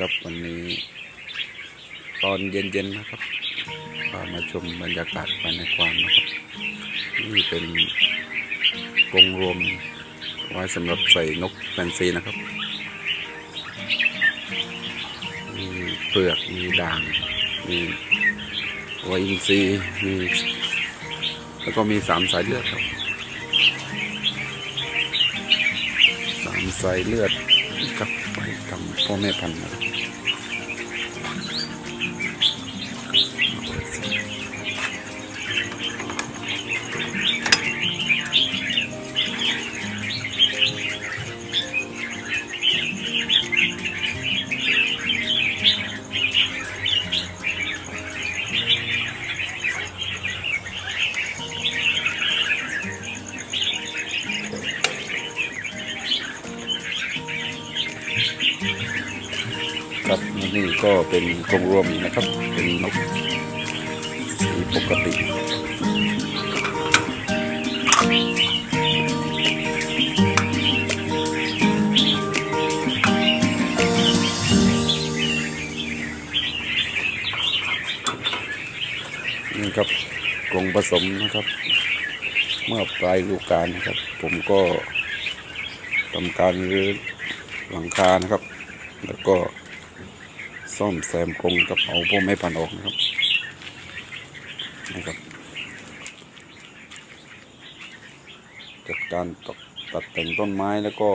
กับวันนี้ ตอนเย็นๆนะครับพามาชมบรรยากาศภายในกวางนะครับนี่เป็นกรงรวมไว้สำหรับใส่นกแฟนซีนะครับมีเปลือกมีด่างมีไวอินทรีมีแล้วก็มีสามสายเลือดครับสามสายเลือด กับไปทำพ่อแม่พันธุ์ ครับนี่ก็เป็นกรงรวมนะครับ เป็นนกสีปกตินี่ครับกรงผสมนะครับ เมื่อปลายฤดูกาลนะครับ ผมก็ทำการรื้อหลังคานะครับ แล้วก็ ซ่อมแซมกรงกับเอาพวกไม้พันออกนะครับนะครับจัดการตตัดแต่งต้นไม้แล้วก็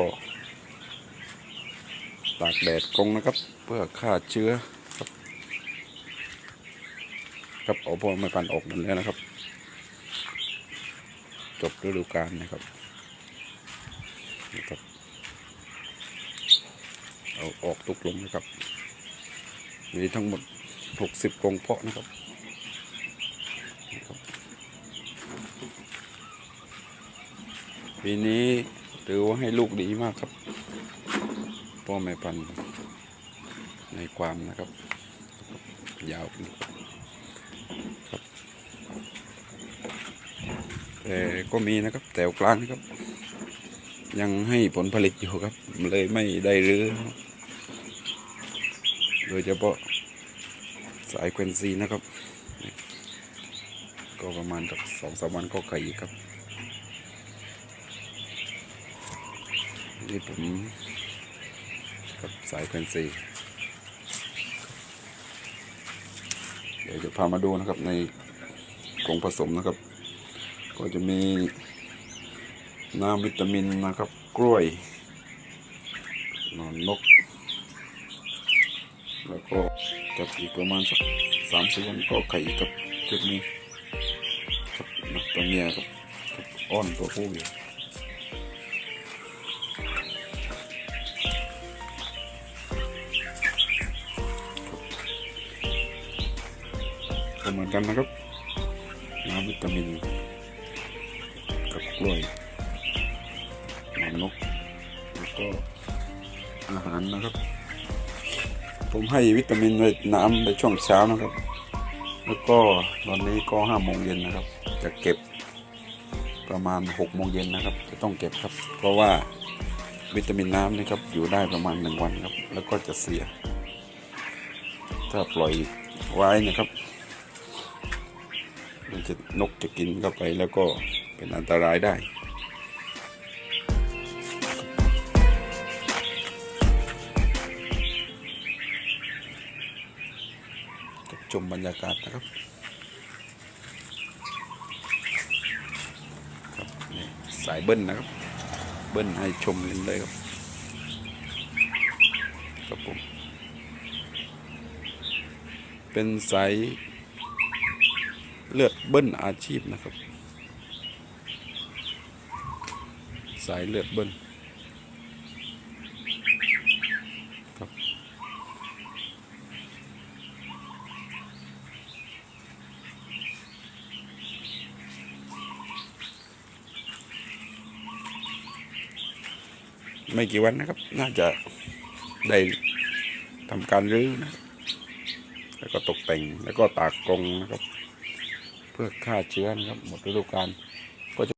ตากแดดกรงนะครับ เพื่อฆ่าเชื้อครับครับเอาพวกไม้พันออกหมดแล้วนะครับ จบฤดูกาลนะครับนะครับเอาออกทุกลงนะครับ มีทั้งหมด 60กรงเพาะนะครับปีนี้ถือว่าให้ลูกดีมากครับ พ่อแม่พันธุ์ในความนะครับ ยาวครับแต่ก็มีนะครับแถวกลางนะครับ ยังให้ผลผลิตอยู่ครับ เลยไม่ได้รื้อ โดยเฉพาะสายเควนซีนะครับ ก็ประมาณสักสองสามวันก็ไข่อีกครับนี่ผมกับสายเควนซีเดี๋ยวจะพามาดูนะครับในกรงผสมนะครับ ก็จะมีน้ำวิตามินนะครับ กล้วยนอนนก แล้วก็กับอีกประมาณสักสามสี่วันก็ไข่อีกครับชุดนี้ครับนกตัวเมียครับกับอ้อนตัวผู้อยู่ก็เหมือนกันนะครับน้ำวิตามินกับกล้วยหนอนนกแล้วก็อาหารนะครับ ผมให้วิตามินในน้ำในช่วงเช้านะครับ แล้วก็ตอนนี้ก็ห้าโมงเย็นนะครับ จะเก็บประมาณหกโมงเย็นนะครับ จะต้องเก็บครับ เพราะว่าวิตามินน้ำนะครับอยู่ได้ประมาณหนึ่งวันครับ แล้วก็จะเสีย ถ้าปล่อยไว้นะครับมันจะนกจะกินเข้าไปแล้วก็เป็นอันตรายได้ ชมบรรยากาศนะครับครับนี่สายเบิ้ลนะครับ เบิ้ลให้ชมเล่นเลยครับครับผมเป็นสายเลือดเบิ้ลอาชีพนะครับ สายเลือดเบิ้ล ไม่กี่วันนะครับ น่าจะได้ทำการรื้อนะแล้วก็ตกแต่งแล้วก็ตากกรงนะครับ เพื่อฆ่าเชื้อนะครับหมดฤดูกาล